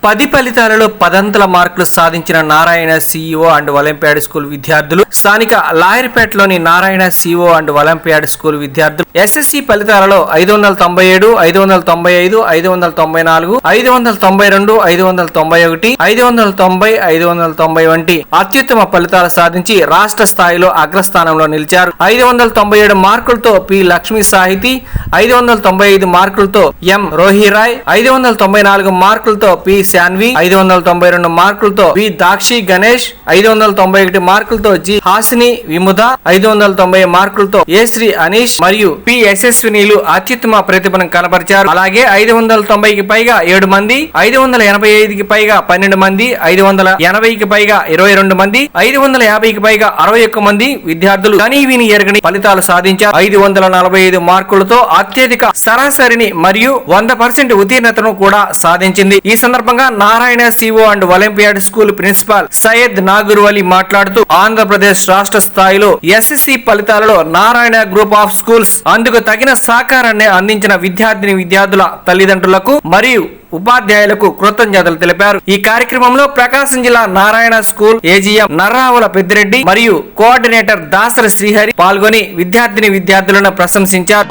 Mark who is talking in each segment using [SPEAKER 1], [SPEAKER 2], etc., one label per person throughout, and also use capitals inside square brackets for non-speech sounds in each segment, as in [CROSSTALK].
[SPEAKER 1] పది ఫలితాలలో పదంతల మార్కులు సాధించిన Narayana CEO and Olympiad school విద్యార్థులు స్థానిక లాయర్పేటలోని Narayana CEO and Olympiad school విద్యార్థులు ఎస్ఎస్సి ఫలితాలలో ఐదు వందల తొంభై ఏడు ఐదు వందల తొంభై ఐదు ఐదు వందల తొంభై నాలుగు ఐదు వందల తొంభై రెండు ఐదు వందల తొంభై ఒకటి ఐదు వందల తొంభై ఐదు వందల తొంభై వంటి అత్యుత్తమ ఫలితాలు సాధించి రాష్ట్ర స్థాయిలో అగ్రస్థానంలో నిలిచారు ఐదు వందల తొంభై ఏడు మార్కులతో పి లక్ష్మీ సాహితి ఐదు వందల తొంభై ఐదు మార్కులతో ఎం రోహిరాయ్ ఐదు వందల తొంభై నాలుగు మార్కులతో పి శాన్వి ఐదు వందల తొంభై రెండు మార్కులతో బి దాక్షి గణేష్ ఐదు వందల తొంభై ఒకటి మార్కులతో జి హాసిని విముద ఐదు వందల తొంభై మార్కులతో ఏ శ్రీ అనీష్ మరియు పి యశస్వినిలు అత్యుత్తమ ప్రతిభను కనబరిచారు అలాగే ఐదు వందల తొంభైకి పైగా ఏడు మంది ఐదు వందల ఎనభై ఐదుకి పైగా పన్నెండు మంది ఐదు వందల ఎనభైకి పైగా ఇరవై రెండు మంది ఐదు వందల యాభైకి పైగా అరవై ఒక్క మంది విద్యార్థులు కనీ విని ఎరగని ఫలితాలు సాధించారు. ఐదు వందల నలభై ఐదు మార్కులతో అత్యధిక సరాసరిని మరియు వంద పర్సెంట్ ఉత్తీర్ణతను కూడా సాధించింది. ఈ సందర్భంగా Narayana CO and Olympiad school principal Syed Nagur Ali మాట్లాడుతూ ఆంధ్రప్రదేశ్ రాష్ట్ర స్థాయిలో ఎస్ఎస్సి ఫలితాలలో నారాయణ గ్రూప్ ఆఫ్ స్కూల్స్ అందుకు తగిన సహకారాన్ని అందించిన విద్యార్థిని విద్యార్థుల తల్లిదండ్రులకు మరియు ఉపాధ్యాయులకు కృతజ్ఞతలు తెలిపారు. ఈ కార్యక్రమంలో ప్రకాశం జిల్లా నారాయణ స్కూల్ ఏజీఎం నర్రావుల పెద్దిరెడ్డి మరియు కోఆర్డినేటర్ దాసరి శ్రీహరి పాల్గొని విద్యార్థిని విద్యార్థులను ప్రశంసించారు.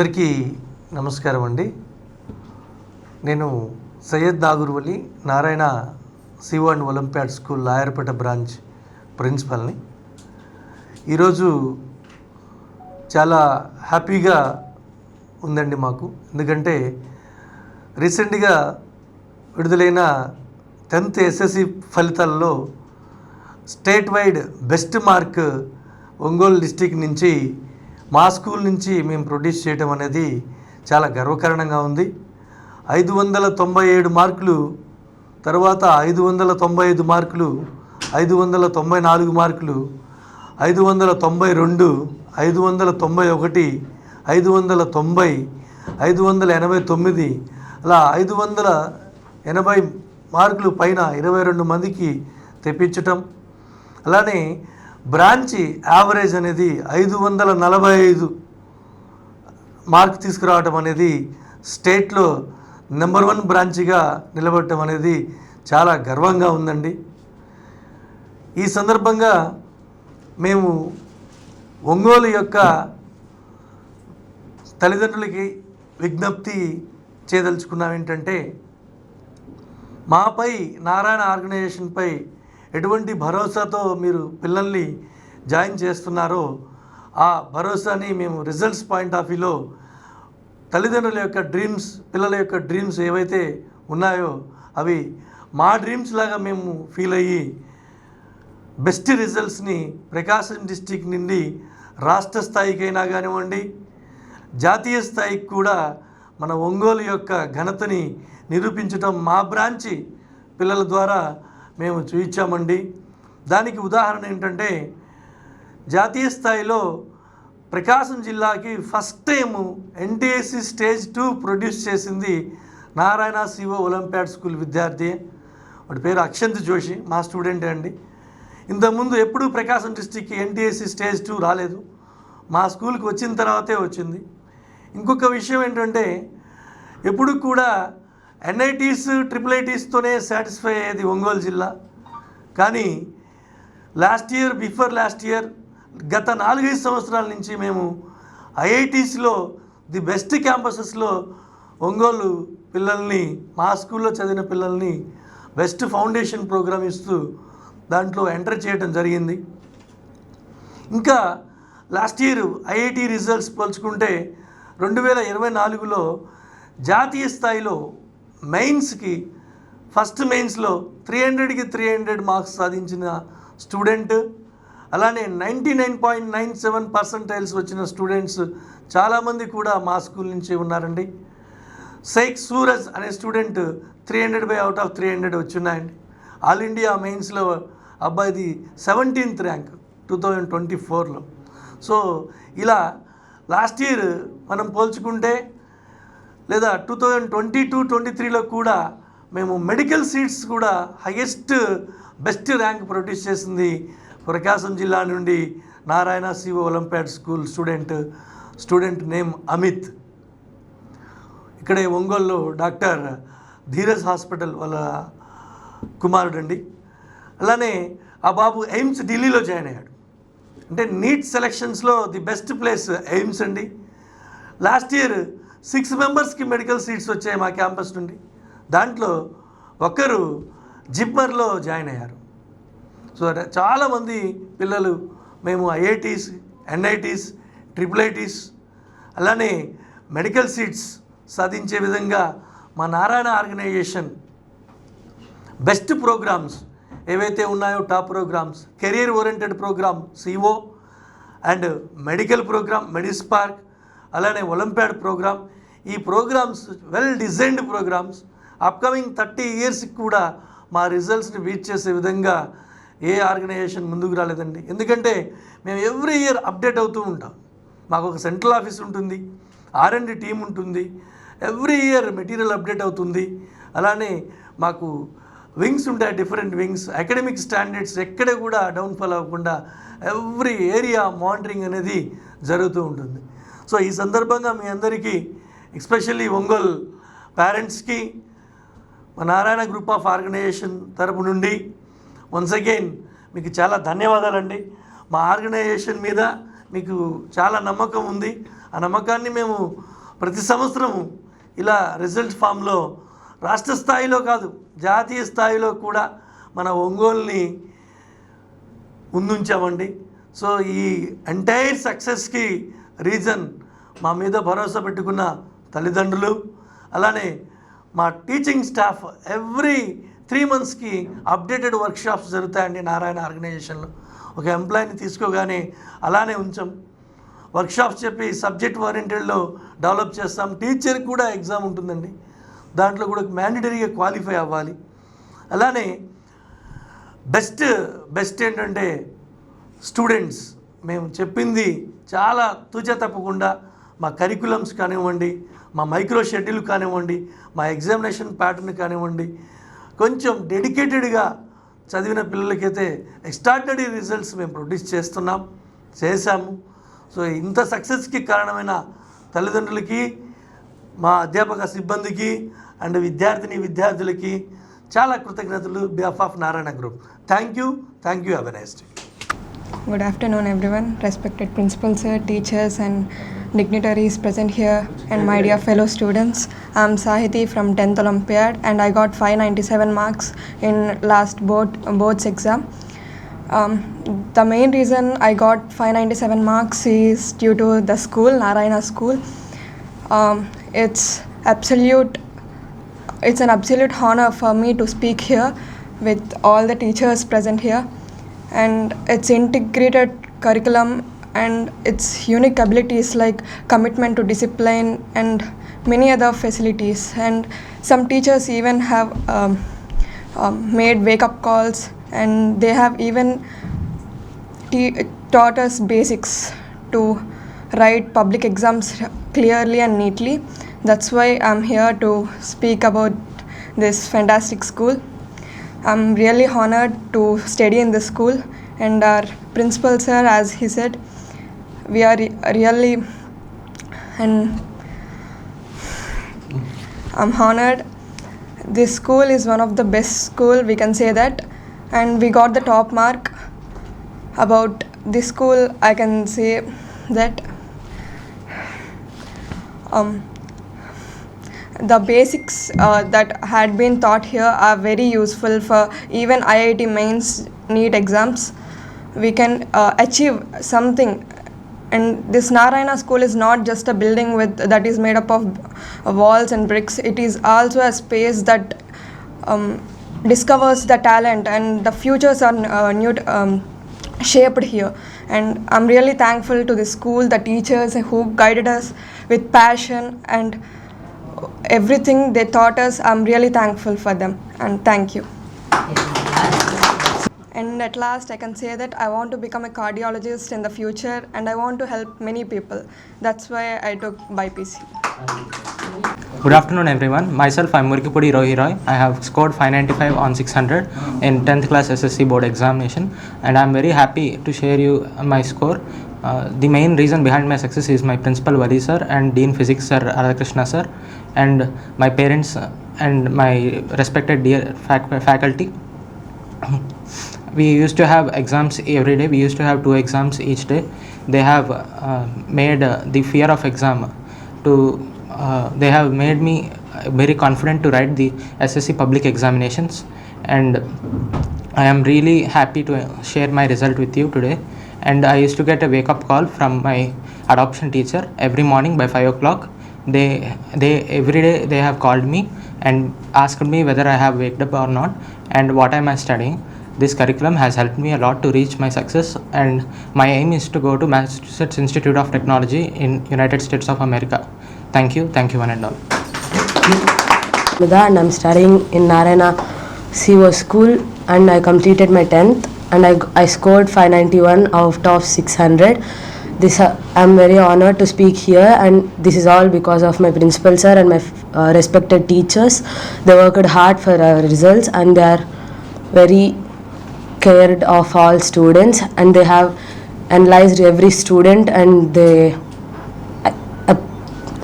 [SPEAKER 2] అందరికీ నమస్కారం అండి. నేను Syed Nagurvali Narayana CO and Olympiad school Lawyerpet branch ప్రిన్సిపల్ని. ఈరోజు చాలా హ్యాపీగా ఉందండి మాకు. ఎందుకంటే రీసెంట్గా విడుదలైన టెన్త్ ఎస్ఎస్సి ఫలితాల్లో state wide best mark Ongole district నుంచి మా స్కూల్ నుంచి మేము ప్రొడ్యూస్ చేయడం అనేది చాలా గర్వకారణంగా ఉంది. ఐదు వందల తొంభై ఏడు మార్కులు తర్వాత ఐదు వందల తొంభై ఐదు మార్కులు ఐదు వందల తొంభై నాలుగు మార్కులు ఐదు వందల తొంభై రెండు ఐదు వందల తొంభై ఒకటి ఐదు వందల తొంభై ఐదు వందల ఎనభై తొమ్మిది అలా ఐదు వందల ఎనభై మార్కులు పైన ఇరవై రెండు మందికి తెప్పించటం. అలానే బ్రాంచి యావరేజ్ అనేది ఐదు వందల నలభై ఐదు మార్క్ తీసుకురావటం అనేది స్టేట్లో నెంబర్ వన్ బ్రాంచ్గా నిలబడటం అనేది చాలా గర్వంగా ఉందండి. ఈ సందర్భంగా మేము ఒంగోలు యొక్క తల్లిదండ్రులకి విజ్ఞప్తి చేయదలుచుకున్నాం ఏంటంటే మాపై నారాయణ ఆర్గనైజేషన్పై ఎటువంటి భరోసాతో మీరు పిల్లల్ని జాయిన్ చేస్తున్నారో ఆ భరోసాని మేము రిజల్ట్స్ పాయింట్ ఆఫ్ వ్యూలో తల్లిదండ్రుల యొక్క డ్రీమ్స్ పిల్లల యొక్క డ్రీమ్స్ ఏవైతే ఉన్నాయో అవి మా డ్రీమ్స్ లాగా మేము ఫీల్ అయ్యి బెస్ట్ రిజల్ట్స్ని ప్రకాశం డిస్టిక్ నుండి రాష్ట్ర స్థాయికైనా కానివ్వండి జాతీయ స్థాయికి కూడా మన ఒంగోలు యొక్క ఘనతని నిరూపించడం మా బ్రాంచి పిల్లల ద్వారా మేము చూపించామండి దానికి ఉదాహరణ ఏంటంటే జాతీయ స్థాయిలో ప్రకాశం జిల్లాకి first time NTSC stage two produce చేసింది నారాయణ శివ ఒలింపియాడ్ స్కూల్ విద్యార్థి. వాడి పేరు అక్షంత్ జోషి మా స్టూడెంటే అండి. ఇంతకుముందు ఎప్పుడూ ప్రకాశం డిస్టిక్కి ఎన్టీఎస్సి స్టేజ్ టూ రాలేదు. మా స్కూల్కి వచ్చిన తర్వాతే వచ్చింది. ఇంకొక విషయం ఏంటంటే ఎప్పుడు కూడా ఎన్ఐటీస్ ట్రిపుల్ ఐటీస్తోనే సాటిస్ఫై అయ్యేది ఒంగోలు జిల్లా. కానీ last year before last year గత నాలుగైదు సంవత్సరాల నుంచి మేము ఐఐటీస్లో ది బెస్ట్ క్యాంపసెస్లో ఒంగోలు పిల్లల్ని మా స్కూల్లో చదివిన పిల్లల్ని బెస్ట్ ఫౌండేషన్ ప్రోగ్రామ్ ఇస్తూ దాంట్లో ఎంటర్ చేయడం జరిగింది. ఇంకా లాస్ట్ ఇయర్ ఐఐటి రిజల్ట్స్ పోల్చుకుంటే రెండు వేల ఇరవై నాలుగులో జాతీయ స్థాయిలో మెయిన్స్కి ఫస్ట్ మెయిన్స్లో త్రీ హండ్రెడ్కి త్రీ హండ్రెడ్ మార్క్స్ సాధించిన స్టూడెంట్. అలానే ninety nine point nine seven percentiles వచ్చిన స్టూడెంట్స్ చాలామంది కూడా మా స్కూల్ నుంచి ఉన్నారండి. సైక్ సూరజ్ అనే student three hundred by out of three hundred వచ్చిన్నాయండి all India మెయిన్స్లో అబ్బాయిది seventeenth rank two thousand twenty ఫోర్లో. సో ఇలా లాస్ట్ ఇయర్ మనం పోల్చుకుంటే లేదా two thousand twenty two twenty త్రీలో కూడా మేము మెడికల్ సీట్స్ కూడా హయ్యెస్ట్ బెస్ట్ ర్యాంక్ ప్రొడ్యూస్ చేసింది ప్రకాశం జిల్లా నుండి Narayana Siva olympiad school student student name Amit ఇక్కడే ఒంగోలులో డాక్టర్ ధీరజ్ హాస్పిటల్ వాళ్ళ కుమారుడు అండి అలానే ఆ బాబు ఎయిమ్స్ ఢిల్లీలో జాయిన్ అయ్యాడు. అంటే నీట్ సెలక్షన్స్లో ది బెస్ట్ ప్లేస్ ఎయిమ్స్ అండి. లాస్ట్ ఇయర్ సిక్స్ మెంబర్స్కి మెడికల్ సీట్స్ వచ్చాయి మా క్యాంపస్ నుండి. దాంట్లో ఒకరు జిప్మర్లో జాయిన్ అయ్యారు. సో చాలామంది పిల్లలు మేము ఐఐటీస్ ఎన్ఐటీస్ ట్రిపుల్ ఐటీస్ అలానే మెడికల్ సీట్స్ సాధించే విధంగా మా నారాయణ ఆర్గనైజేషన్ బెస్ట్ ప్రోగ్రామ్స్ ఏవైతే ఉన్నాయో top programmes career oriented programme CO and medical programme Medispark అలానే ఒలింపియాడ్ ప్రోగ్రామ్ ఈ programmes well designed programmes upcoming thirty ఇయర్స్కి కూడా మా రిజల్ట్స్ని బీట్ చేసే విధంగా ఏ ఆర్గనైజేషన్ ముందుకు రాలేదండి. ఎందుకంటే మేము ఎవ్రీ ఇయర్ అప్డేట్ అవుతూ ఉంటాం. మాకు ఒక సెంట్రల్ ఆఫీస్ ఉంటుంది ఆర్ అండ్ టీం ఉంటుంది ఎవ్రీ ఇయర్ మెటీరియల్ అప్డేట్ అవుతుంది. అలానే మాకు వింగ్స్ ఉంటాయి డిఫరెంట్ వింగ్స్ అకాడమిక్ స్టాండర్డ్స్ ఎక్కడ కూడా డౌన్ఫాల్ అవ్వకుండా ఎవ్రీ ఏరియా మానిటరింగ్ అనేది జరుగుతూ ఉంటుంది. సో ఈ సందర్భంగా మీ అందరికీ ఎస్పెషల్లీ ఒంగోల్ పేరెంట్స్కి మా నారాయణ గ్రూప్ ఆఫ్ ఆర్గనైజేషన్ తరపు నుండి వన్స్ అగైన్ మీకు చాలా ధన్యవాదాలండి. మా ఆర్గనైజేషన్ మీద మీకు చాలా నమ్మకం ఉంది. ఆ నమ్మకాన్ని మేము ప్రతి సంవత్సరం ఇలా రిజల్ట్ ఫామ్లో రాష్ట్ర స్థాయిలో కాదు జాతీయ స్థాయిలో కూడా మన ఒంగోలుని ముందుంచామండి. సో ఈ ఎంటైర్ సక్సెస్కి రీజన్ మా మీద భరోసా పెట్టుకున్న తల్లిదండ్రులు అలానే మా టీచింగ్ స్టాఫ్ ఎవ్రీ త్రీ మంత్స్కి అప్డేటెడ్ వర్క్షాప్స్ జరుగుతాయండి నారాయణ ఆర్గనైజేషన్లో. ఒక ఎంప్లాయీని తీసుకోగానే అలానే ఉంచాం. వర్క్షాప్స్ చెప్పి సబ్జెక్ట్ ఓరియంటెడ్లో డెవలప్ చేస్తాం. టీచర్కి కూడా ఎగ్జామ్ ఉంటుందండి. దాంట్లో కూడా మ్యాండటరీగా క్వాలిఫై అవ్వాలి. అలానే బెస్ట్ బెస్ట్ ఏంటంటే స్టూడెంట్స్ మేము చెప్పింది చాలా తూచా తప్పకుండా మా కరికులమ్స్ కానివ్వండి మా మైక్రో షెడ్యూల్ కానివ్వండి మా ఎగ్జామినేషన్ ప్యాటర్న్ కానివ్వండి కొంచెం డెడికేటెడ్గా చదివిన పిల్లలకైతే ఎక్స్ట్రాడినరీ రిజల్ట్స్ మేము ప్రొడ్యూస్ చేస్తున్నాం చేశాము. సో ఇంత సక్సెస్కి కారణమైన తల్లిదండ్రులకి మా అధ్యాపక సిబ్బందికి అండ్ విద్యార్థిని విద్యార్థులకి చాలా కృతజ్ఞతలు behalf of Narayana group thank you thank you have a nice day
[SPEAKER 3] Good afternoon, everyone. Respected principal sir, teachers, and dignitaries present here, and my dear fellow students. I'm Sahiti from 10th Olympiad, and I got 597 marks in last board boards exam. Um, the main reason I got 597 marks is due to the school, Narayana School. Um, it's absolute it's an absolute honor for me to speak here with all the teachers present here and its integrated curriculum and its unique abilities like commitment to discipline and many other facilities and some teachers even have um, um, made wake up calls and they have even taught us basics to write public exams clearly and neatly. That's why I'm here to speak about this fantastic school. I'm really honored to study in this school, and our principal sir, as he said, we are re- really and I'm honored. This school is one of the best school we can say that, and we got the top mark. About this school, I can say that um, the basics uh, that had been taught here are very useful for even IIT mains NEET exams. We can uh, achieve something and this Narayana school is not just a building with that is made up of uh, walls and bricks. It is also a space that um, discovers the talent and the futures are uh, new, um, shaped here. And I'm really thankful to the school, the teachers who guided us with passion and everything they taught us. I'm really thankful for them and thank you. And at last, I can say that I want to become a cardiologist in the future and I want to help many people. That's why I took BIPC.
[SPEAKER 4] Good afternoon, everyone. Myself, I'm Murkipudi Rohi Roy. I have scored 595 on 600 in 10th class SSC board examination, and I'm very happy to share you my score. Uh, the main reason behind my success is my principal Vali sir and Dean Physics sir Radhakrishna sir, and my parents uh, and my respected dear fac- faculty. [CLEARS THROAT] we used to have exams every day. We used to have two exams each day. They have uh, made uh, the fear of exam to. Uh, they have made me very confident to write the SSC public examinations, and I am really happy to share my result with you today. And I used to get a wake up call from my adoption teacher every morning by five o'clock. They they every day they have called me and asked me whether I have waked up or not and what am I studying. This curriculum has helped me a lot to reach my success and my aim is to go to Massachusetts Institute of Technology in United States of America. Thank you, thank you one and all.
[SPEAKER 5] And I'm studying in Narayana CO school and I completed my 10th and I, I scored 591 out of 600. This uh, I'm very honored to speak here and this is all because of my principal sir and my uh, respected teachers. They worked hard for our results and they are very cared of all students and they have analyzed every student and they uh,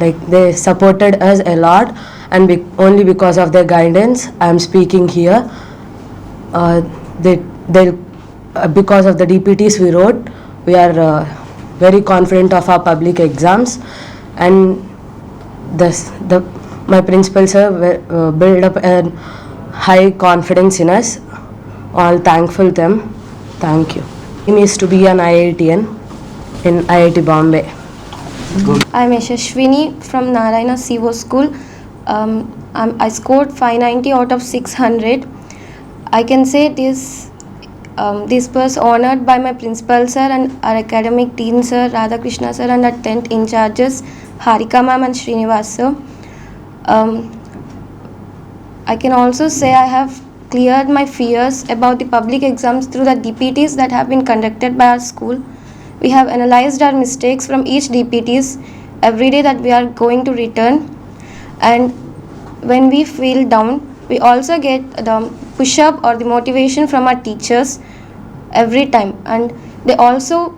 [SPEAKER 5] like they supported us a lot and be- only because of their guidance i am speaking here uh, they they because of the dpts we wrote we are uh, very confident of our public exams and this the my principals have uh, built up a high confidence in us all thankful them thank you aim is to be an iitn in iit bombay Good.
[SPEAKER 6] I'm Yashashwini from Narayana CO School. Um, I'm, I scored 590 out of 600. I can say this um, this was honored by my principal sir and our academic dean sir Radhakrishna sir and our 10th in charges Harika ma'am and Srinivas sir. Um, I can also say I have cleared my fears about the public exams through the DPTs that have been conducted by our school. We have analyzed our mistakes from each DPTs every day that we are going to return. And when we feel down, we also get the push up or the motivation from our teachers every time. And they also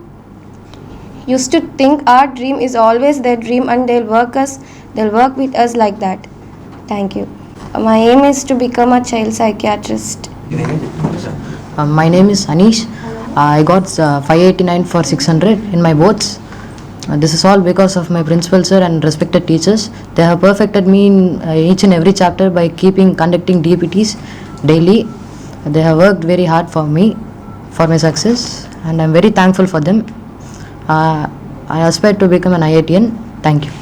[SPEAKER 6] used to think our dream is always their dream and they'll work us they'll work with us like that thank you My aim is to become a child psychiatrist.
[SPEAKER 7] Uh, my name is Anish. I got uh, 589 for 600 in my boards. Uh, this is all because of my principal sir and respected teachers. They have perfected me in uh, each and every chapter by keeping conducting DPTs daily. They have worked very hard for me, for my success, and I'm very thankful for them. Uh, I aspire to become an IITian. Thank you.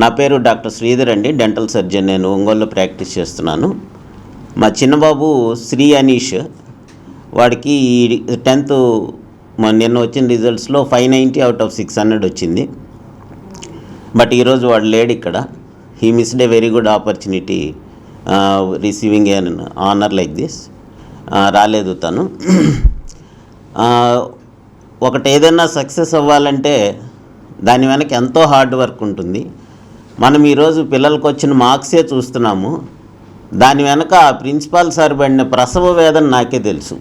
[SPEAKER 8] నా పేరు doctor Sridhar అండి dental surgeon నేను ఒంగోలులో practice చేస్తున్నాను మా చిన్నబాబు శ్రీ అనీష్ వాడికి tenth నిన్న వచ్చిన రిజల్ట్స్లో five ninety out of six hundred వచ్చింది బట్ ఈరోజు వాడు లేడు ఇక్కడ he missed a very good opportunity receiving an honour like this రాలేదు తను. Uh, ఒకటి ఏదైనా సక్సెస్ అవ్వాలంటే దాని వెనక ఎంతో హార్డ్ వర్క్ ఉంటుంది. మనం ఈరోజు పిల్లలకు వచ్చిన మార్క్సే చూస్తున్నాము. దాని వెనక ప్రిన్సిపాల్ సార్ పడిన ప్రసవ వేదన నాకే తెలుసు.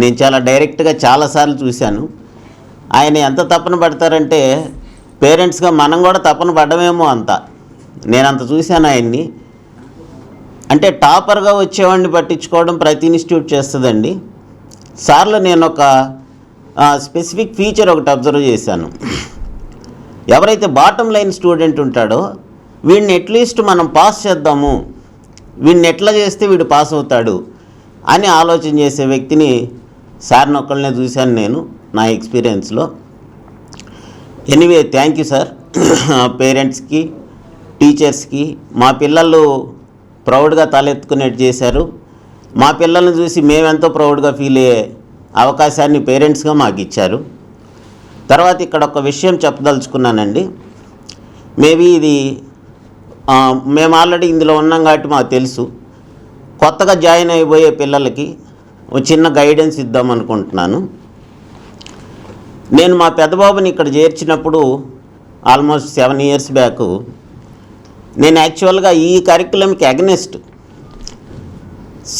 [SPEAKER 8] నేను చాలా డైరెక్ట్గా చాలాసార్లు చూశాను. ఆయన ఎంత తపన పడతారంటే పేరెంట్స్గా మనం కూడా తపన పడమేమో అంతా. నేను అంత చూశాను ఆయన్ని. అంటే టాపర్గా వచ్చేవాడిని పట్టించుకోవడం ప్రతి ఇన్స్టిట్యూట్ చేస్తుందండి. సార్లు నేను ఒక స్పెసిఫిక్ ఫీచర్ ఒకటి అబ్జర్వ్ చేశాను. ఎవరైతే బాటమ్ లైన్ స్టూడెంట్ ఉంటాడో వీడిని అట్లీస్ట్ మనం పాస్ చేద్దాము. వీడిని ఎట్లా చేస్తే వీడు పాస్ అవుతాడు అని ఆలోచన చేసే వ్యక్తిని సార్ని ఒక్కళ్ళనే చూశాను నేను నా ఎక్స్పీరియన్స్లో. Anyway thank you sir. [CLEARS THROAT] పేరెంట్స్కి టీచర్స్కి మా పిల్లలు ప్రౌడ్గా తలెత్తుకునేట్టు చేశారు. మా పిల్లల్ని చూసి మేమెంతో ప్రౌడ్గా ఫీల్ అయ్యే అవకాశాన్ని పేరెంట్స్గా మాకు ఇచ్చారు తర్వాత ఇక్కడ ఒక విషయం చెప్పదలుచుకున్నానండి. మేబీ ఇది మేము ఆల్రెడీ ఇందులో ఉన్నాం కాబట్టి మాకు తెలుసు. కొత్తగా జాయిన్ అయిపోయే పిల్లలకి ఒక చిన్న గైడెన్స్ ఇద్దాం అనుకుంటున్నాను. నేను మా పెద్దబాబుని ఇక్కడ చేర్చినప్పుడు ఆల్మోస్ట్ సెవెన్ ఇయర్స్ బ్యాక్ నేను యాక్చువల్గా ఈ కరికులంకి అగ్నెస్ట్.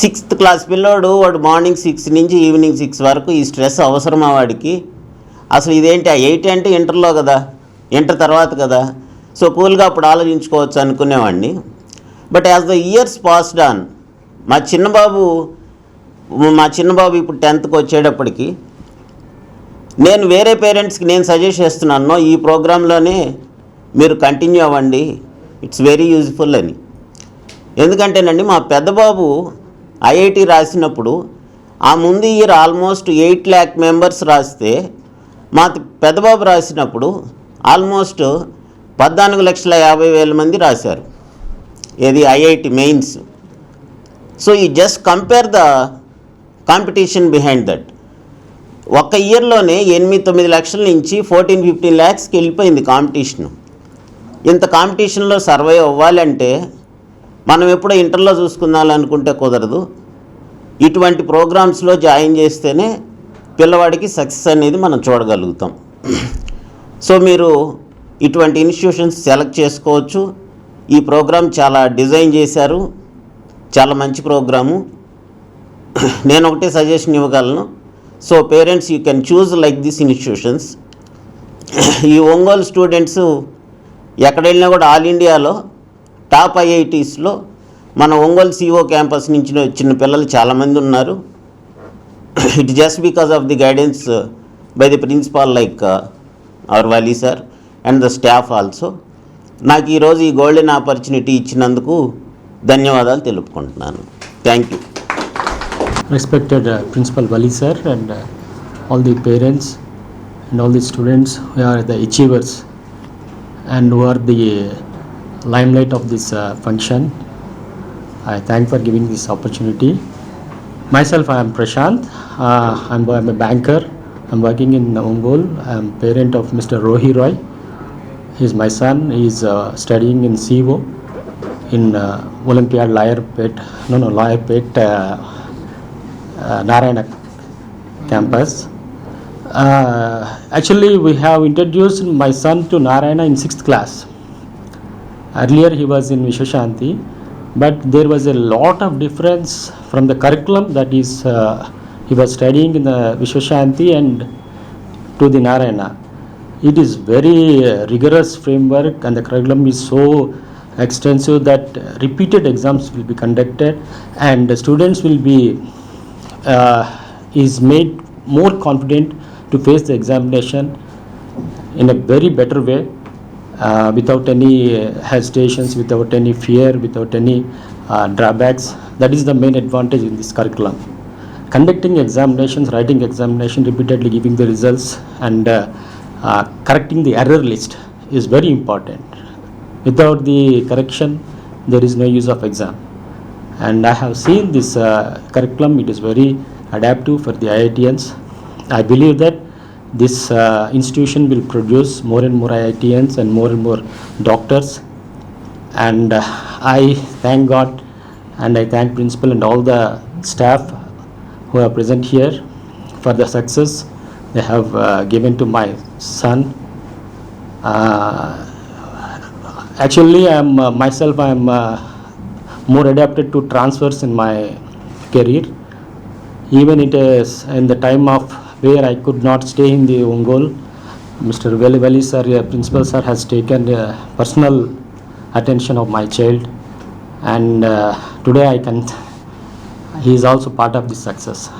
[SPEAKER 8] సిక్స్త్ క్లాస్ పిల్లోడు వాడు మార్నింగ్ సిక్స్ నుంచి ఈవినింగ్ సిక్స్ వరకు ఈ స్ట్రెస్ అవసరమా వాడికి? అసలు ఇదేంటి? ఆ ఎయిట్ అంటే ఇంటర్లో కదా ఇంటర్ తర్వాత కదా. సో కూల్గా అప్పుడు ఆలోచించుకోవచ్చు అనుకునేవాడిని. But as the years passed on మా చిన్నబాబు మా చిన్నబాబు ఇప్పుడు టెన్త్కి వచ్చేటప్పటికి నేను వేరే పేరెంట్స్కి నేను సజెస్ట్ చేస్తున్నాను ఈ ప్రోగ్రాంలోనే మీరు కంటిన్యూ అవ్వండి. ఇట్స్ వెరీ యూజ్ఫుల్ అని. ఎందుకంటేనండి మా పెద్దబాబు ఐఐటి రాసినప్పుడు ఆ ముందు year almost eight lakh members రాస్తే మా పెద్దబాబు రాసినప్పుడు ఆల్మోస్ట్ పద్నాలుగు లక్షల యాభై వేల మంది రాశారు. ఏది ఐఐటి మెయిన్స్. సో ఈ just compare the competition behind that ఒక్క ఇయర్లోనే ఎనిమిది తొమ్మిది లక్షల నుంచి ఫోర్టీన్ ఫిఫ్టీన్ ల్యాక్స్కి వెళ్ళిపోయింది కాంపిటీషను ఇంత కాంపిటీషన్లో సర్వైవ్ అవ్వాలంటే మనం ఎప్పుడో ఇంటర్లో చూసుకుందాలనుకుంటే కుదరదు. ఇటువంటి ప్రోగ్రామ్స్లో జాయిన్ చేస్తేనే పిల్లవాడికి సక్సెస్ అనేది మనం చూడగలుగుతాం. సో మీరు ఇటువంటి ఇన్స్టిట్యూషన్స్ సెలెక్ట్ చేసుకోవచ్చు. ఈ ప్రోగ్రామ్ చాలా డిజైన్ చేశారు. చాలా మంచి ప్రోగ్రాము. నేను ఒకటే సజెషన్ ఇవ్వగలను. So parents you can choose like this institutions. ఈ ఒంగోలు స్టూడెంట్స్ ఎక్కడ వెళ్ళినా కూడా ఆల్ ఇండియాలో టాప్ ఐఐటీస్లో మన ఒంగోలు సిఓ క్యాంపస్ నుంచి వచ్చిన పిల్లలు చాలామంది ఉన్నారు. It just because of the guidance by the principal like our Wali sir and the staff also నాకు ఈరోజు ఈ గోల్డెన్ ఆపర్చునిటీ ఇచ్చినందుకు ధన్యవాదాలు తెలుపుకుంటున్నాను. Thank you
[SPEAKER 9] respected principal Wali sir and all the parents and all the students the are the achievers and who are the limelight of this uh, function. I thank for giving this opportunity. Myself, I am Prashant. Uh, I'm, I'm a banker. I'm working in Ongol. I'm parent of Mr. Rohi Roy. He's my son. He's uh, studying in CO in uh, Olympiad Lyerpet. No, no, Lyerpet. Uh, uh, Narayana campus. Uh, actually, we have introduced my son to Narayana in sixth class. Earlier, he was in Vishwashanti, but there was a lot of difference from the curriculum that is uh, he was studying in the Vishwashanti and to the Narayana. It is very uh, rigorous framework, and the curriculum is so extensive that repeated exams will be conducted and the students will be uh, is made more confident to face the examination in a very better way uh, without any uh, hesitations, without any fear, without any uh, drawbacks. That is the main advantage in this curriculum. Conducting examinations, writing examination, repeatedly giving the results, and uh, uh, correcting the error list is very important. Without the correction, there is no use of exam. And I have seen this uh, curriculum, it is very adaptive for the IITians. I believe that this uh, institution will produce more and more IITians and more and more doctors. And uh, I thank God and I thank principal and all the staff who are present here for the success they have uh, given to my son. Uh, actually, I am uh, myself. I am uh, more adapted to transfers in my career. Even it is in the time of where I could not stay in the Ongol, Mr. Veli sir, uh, principal sir, has taken uh, personal attention of my child, and uh, today I can. He is also part of the success.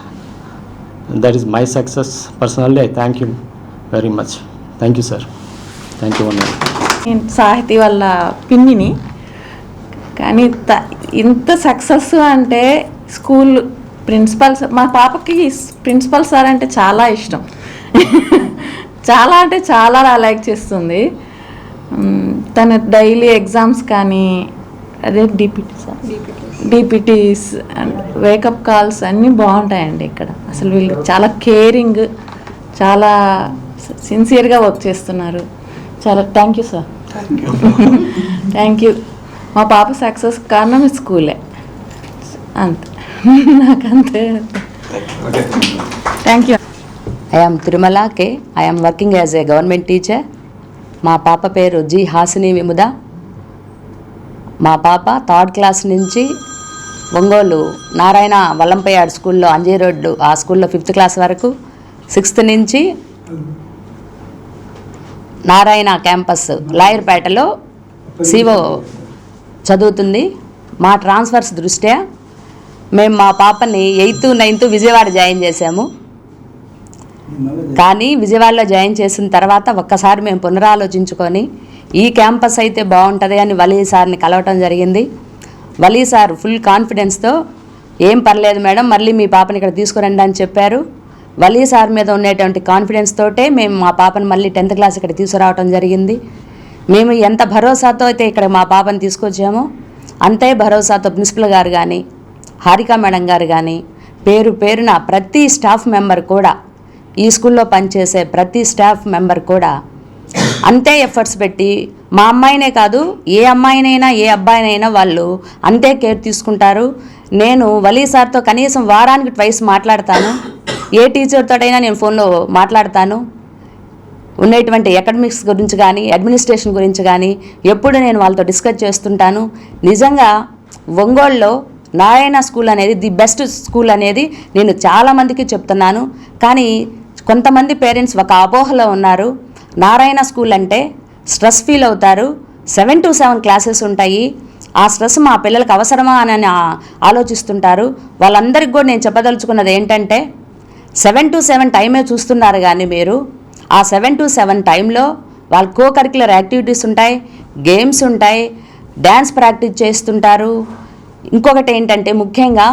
[SPEAKER 9] And that is my success. Personally, I thank him very much. Thank you, sir. Thank you, one
[SPEAKER 10] నేను సాహితీ వాళ్ళ పిన్నిని కానీ ఇంత success అంటే school principal sir మా పాపకి principal sir అంటే చాలా ఇష్టం. చాలా అంటే చాలా లైక్ చేస్తుంది. తన డైలీ ఎగ్జామ్స్ కానీ అదే DPT sir DPTs and wake up calls అన్నీ బాగుంటాయండి ఇక్కడ. అసలు వీళ్ళు చాలా కేరింగ్ చాలా సిన్సియర్గా వర్క్ చేస్తున్నారు. చాలా thank you sir thank you మా పాప సక్సెస్ కారణం స్కూలే అంతే. నాకంతే. Thank you
[SPEAKER 11] Tirumala K. I am working as a government teacher. మా పాప పేరు జి హాసిని విముద. మా పాప థర్డ్ క్లాస్ నుంచి ఒంగోలు నారాయణ వల్లంపయ్యాడు స్కూల్లో అంజీ రోడ్డు ఆ స్కూల్లో ఫిఫ్త్ క్లాస్ వరకు. సిక్స్త్ నుంచి నారాయణ క్యాంపస్ లాయర్పేటలో సివో చదువుతుంది. మా ట్రాన్స్ఫర్స్ దృష్ట్యా మేము మా పాపని ఎయిత్ నైన్త్ విజయవాడ జాయిన్ చేశాము. కానీ విజయవాడలో జాయిన్ చేసిన తర్వాత ఒక్కసారి మేము పునరాలోచించుకొని ఈ క్యాంపస్ అయితే బాగుంటుంది అని వలీ సార్ని కలవటం జరిగింది. వలీ సార్ ఫుల్ కాన్ఫిడెన్స్తో ఏం పర్లేదు మేడం మళ్ళీ మీ పాపని ఇక్కడ తీసుకురండి అని చెప్పారు. వలీ సార్ మీద ఉండేటువంటి కాన్ఫిడెన్స్ తోటే మేము మా పాపని మళ్ళీ టెన్త్ క్లాస్ ఇక్కడ తీసుకురావటం జరిగింది. మేము ఎంత భరోసాతో అయితే ఇక్కడ మా పాపని తీసుకొచ్చామో అంతే భరోసాతో ప్రిన్సిపల్ గారు కానీ హారిక మేడం గారు కానీ పేరు పేరున ప్రతి స్టాఫ్ మెంబర్ కూడా ఈ స్కూల్లో పనిచేసే ప్రతి స్టాఫ్ మెంబర్ కూడా అంతే ఎఫర్ట్స్ పెట్టి మా అమ్మాయినే కాదు ఏ అమ్మాయినైనా ఏ అబ్బాయినైనా వాళ్ళు అంతే కేర్ తీసుకుంటారు. నేను వలీ సార్తో కనీసం వారానికి ట్వైస్ మాట్లాడతాను. ఏ టీచర్తోటైనా నేను ఫోన్లో మాట్లాడతాను. ఉండేటువంటి అకాడమిక్స్ గురించి కానీ అడ్మినిస్ట్రేషన్ గురించి కానీ ఎప్పుడు నేను వాళ్ళతో డిస్కస్ చేస్తుంటాను. నిజంగా ఒంగోలులో నారాయణ స్కూల్ అనేది ది బెస్ట్ స్కూల్ అనేది నేను చాలామందికి చెప్తున్నాను. కానీ కొంతమంది పేరెంట్స్ ఒక అపోహలో ఉన్నారు. నారాయణ స్కూల్ అంటే స్ట్రెస్ ఫీల్ అవుతారు. సెవెన్ టు సెవెన్ క్లాసెస్ ఉంటాయి. ఆ స్ట్రెస్ మా పిల్లలకు అవసరమా అని ఆలోచిస్తుంటారు. వాళ్ళందరికీ కూడా నేను చెప్పదలుచుకున్నది ఏంటంటే సెవెన్ టు సెవెన్ టైమే చూస్తున్నారు కానీ మీరు. ఆ సెవెన్ టు సెవెన్ టైంలో వాళ్ళ కో కరిక్యులర్ యాక్టివిటీస్ ఉంటాయి. గేమ్స్ ఉంటాయి. డ్యాన్స్ ప్రాక్టీస్ చేస్తుంటారు. ఇంకొకటి ఏంటంటే ముఖ్యంగా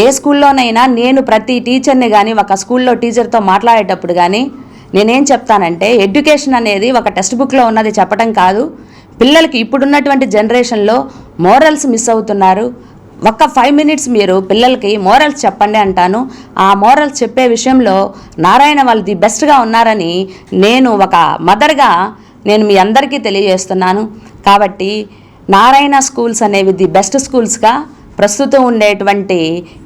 [SPEAKER 11] ఏ స్కూల్లోనైనా నేను ప్రతి టీచర్ని కానీ ఒక స్కూల్లో టీచర్తో మాట్లాడేటప్పుడు కానీ నేనేం చెప్తానంటే ఎడ్యుకేషన్ అనేది ఒక టెక్స్ట్ బుక్లో ఉన్నది చెప్పడం కాదు. పిల్లలకి ఇప్పుడున్నటువంటి జనరేషన్లో మోరల్స్ మిస్ అవుతున్నారు. ఒక్క ఫైవ్ మినిట్స్ మీరు పిల్లలకి మోరల్స్ చెప్పండి అంటాను. ఆ మోరల్స్ చెప్పే విషయంలో నారాయణ వాళ్ళు ది బెస్ట్గా ఉన్నారని నేను ఒక మదర్గా నేను మీ అందరికీ తెలియజేస్తున్నాను. కాబట్టి నారాయణ స్కూల్స్ అనేవి ది బెస్ట్ స్కూల్స్గా ప్రస్తుతం ఉండేటువంటి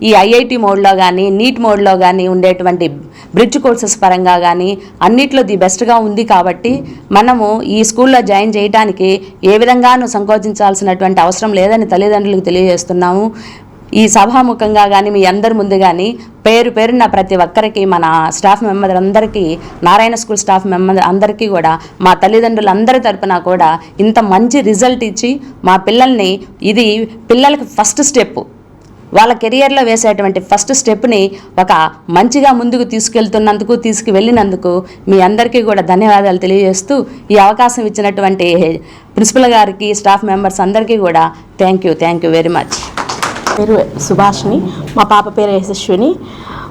[SPEAKER 11] ఈ ఐఐటి మోడ్లో కానీ నీట్ మోడ్లో కానీ ఉండేటువంటి బ్రిడ్జ్ కోర్సెస్ పరంగా కానీ అన్నిట్లో ది బెస్ట్గా ఉంది కాబట్టి మనము ఈ స్కూల్లో జాయిన్ చేయడానికి ఏ విధంగానూ సంకోచించాల్సినటువంటి అవసరం లేదని తల్లిదండ్రులకు తెలియజేస్తున్నాము. ఈ సభాముఖంగా కానీ మీ అందరి ముందు కానీ పేరు పేరున్న ప్రతి ఒక్కరికి మన స్టాఫ్ మెంబర్ అందరికీ నారాయణ స్కూల్ స్టాఫ్ మెంబర్ అందరికీ కూడా మా తల్లిదండ్రులందరి తరపున కూడా ఇంత మంచి రిజల్ట్ ఇచ్చి మా పిల్లల్ని ఇది పిల్లలకి ఫస్ట్ స్టెప్ వాళ్ళ కెరియర్లో వేసేటువంటి ఫస్ట్ స్టెప్ని ఒక మంచిగా ముందుకు తీసుకెళ్తున్నందుకు తీసుకువెళ్ళినందుకు మీ అందరికీ కూడా ధన్యవాదాలు తెలియజేస్తూ ఈ అవకాశం ఇచ్చినటువంటి ప్రిన్సిపల్ గారికి స్టాఫ్ మెంబర్స్ అందరికీ కూడా thank you thank you very much.
[SPEAKER 12] పేరు సుభాష్ని మా పాప పేరు యశస్విని.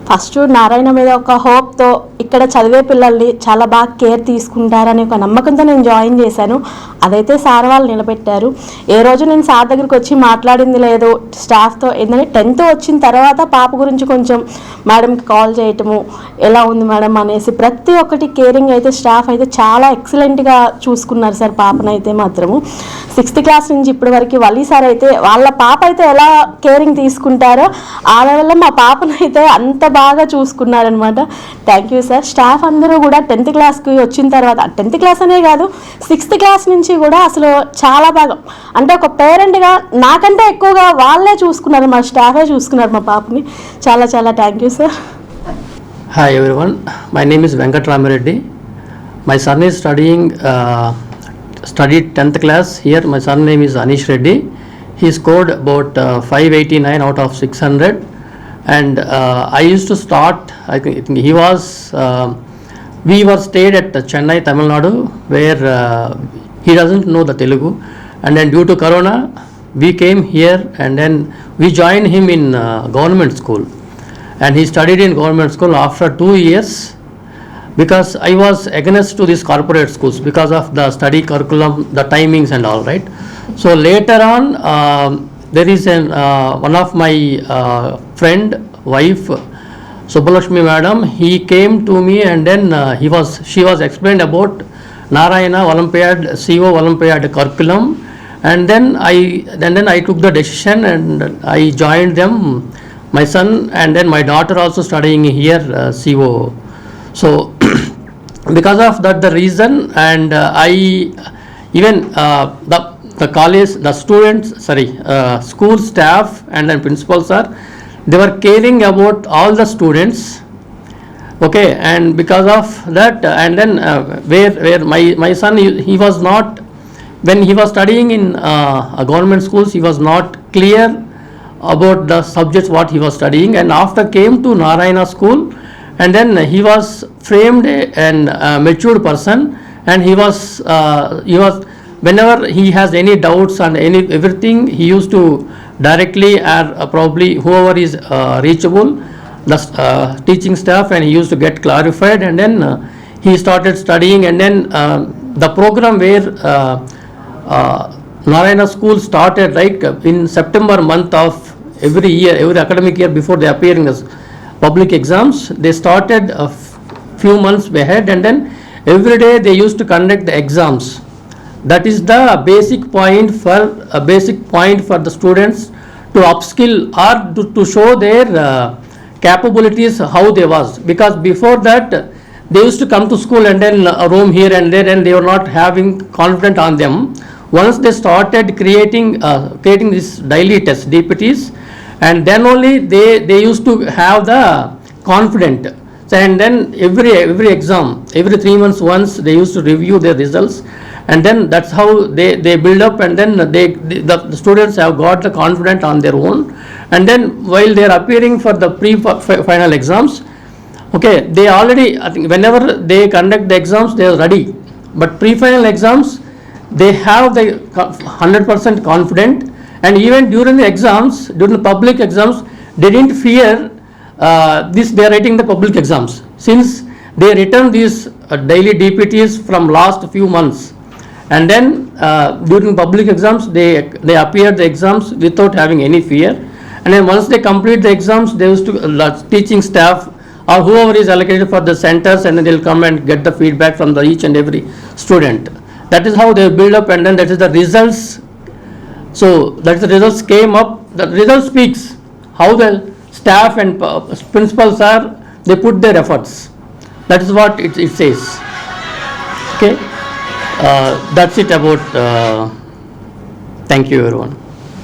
[SPEAKER 12] ఫస్ట్ నారాయణ మీద ఒక హోప్తో ఇక్కడ చదివే పిల్లల్ని చాలా బాగా కేర్ తీసుకుంటారని ఒక నమ్మకంతో నేను జాయిన్ చేశాను. అదైతే సార్ వాళ్ళు నిలబెట్టారు. ఏ రోజు నేను సార్ దగ్గరికి వచ్చి మాట్లాడింది లేదు స్టాఫ్తో ఏంటంటే టెన్త్ వచ్చిన తర్వాత పాప గురించి కొంచెం మేడంకి కాల్ చేయటము ఎలా ఉంది మేడం అనేసి ప్రతి ఒక్కటి కేరింగ్ అయితే స్టాఫ్ అయితే చాలా ఎక్సలెంట్గా చూసుకున్నారు సార్ పాపనైతే మాత్రము. సిక్స్త్ క్లాస్ నుంచి ఇప్పటి వరకు వల్లి సార్ అయితే వాళ్ళ పాప అయితే ఎలా కేరింగ్ తీసుకుంటారో ఆ లెవెల్లో మా పాపనైతే అంత బాగా చూసుకున్నారనమాట థ్యాంక్ యూ సార్ స్టాఫ్ అందరూ కూడా టెన్త్ క్లాస్కి వచ్చిన తర్వాత టెన్త్ క్లాస్ అనే కాదు సిక్స్త్ క్లాస్ నుంచి కూడా అసలు చాలా బాగా అంటే ఒక పేరెంట్గా నాకంటే ఎక్కువగా వాళ్ళే చూసుకున్నారు మా స్టాఫే చూసుకున్నారు మా పాపని చాలా చాలా thank you sir
[SPEAKER 13] hi everyone, my name is Venkat Ramareddy. My son is studying, uh, studied 10th class here. My son name is Anish Reddy. He scored about uh, 589 out of 600. And uh, I used to start, I think, he was, uh, we were stayed at Chennai, Tamil Nadu, where uh, he doesn't know the Telugu. And then due to Corona, we came here and then we joined him in uh, government school and he studied in government school after two years because I was against to these corporate schools because of the study curriculum, the timings and all right. So later on, um, there is an uh, one of my uh, friend wife, Subbalakshmi madam. He came to me and then uh, he was she was explained about Narayana Olympiad CO Olympiad curriculum, and then I and then I took the decision and I joined them my son and then my daughter also studying here uh, CO. So [CLEARS THROAT] because of that the reason and uh, I even uh, the the college the students sorry uh, school staff and then principals are they were caring about all the students okay? And because of that and then uh, where where my my son he, he was not when he was studying in uh, a government schools he was not clear about the subjects what he was studying. And after came to narayana school and then he was framed a- an uh, matured person. And he was uh, he was whenever he has any doubts and any everything he used to directly or uh, probably whoever is uh, reachable the uh, teaching staff and he used to get clarified and then he started studying and then the program where Narayana school started like in September month of every year, every academic year before they appear in the s- public exams, they started a few months ahead and then every day they used to conduct the exams. That is the basic point for, a basic point for the students to upskill or to, to show their uh, capabilities, how they was. Because before that, they used to come to school and then uh, roam here and there and they were not having confidence on them. Once they started creating, uh, creating this daily test, DPTs, and then only they, they used to have the confident. So, and then every, every exam, every three months once, they used to review their results. And then that's how they, they build up and then they, the, the students have got the confidence on their own. And then while they are appearing for the pre-final exams, okay, they already, I think whenever they conduct the exams, they are ready. But pre-final exams, they have the hundred percent confident and even during the exams, during the public exams, they didn't fear uh, this, they are writing the public exams. Since they written these uh, daily DPTs from last few months. And then uh, during public exams, they, they appear the exams without having any fear. And then once they complete the exams, they used to, uh, teaching staff or whoever is allocated for the centers and then they'll come and get the feedback from the each and every student. That is how they build up and then that is the results. So that's the results came up, the result speaks how the staff and uh, principals are, they put their efforts. That is what it, it says. Okay, that's it about, uh, thank you everyone.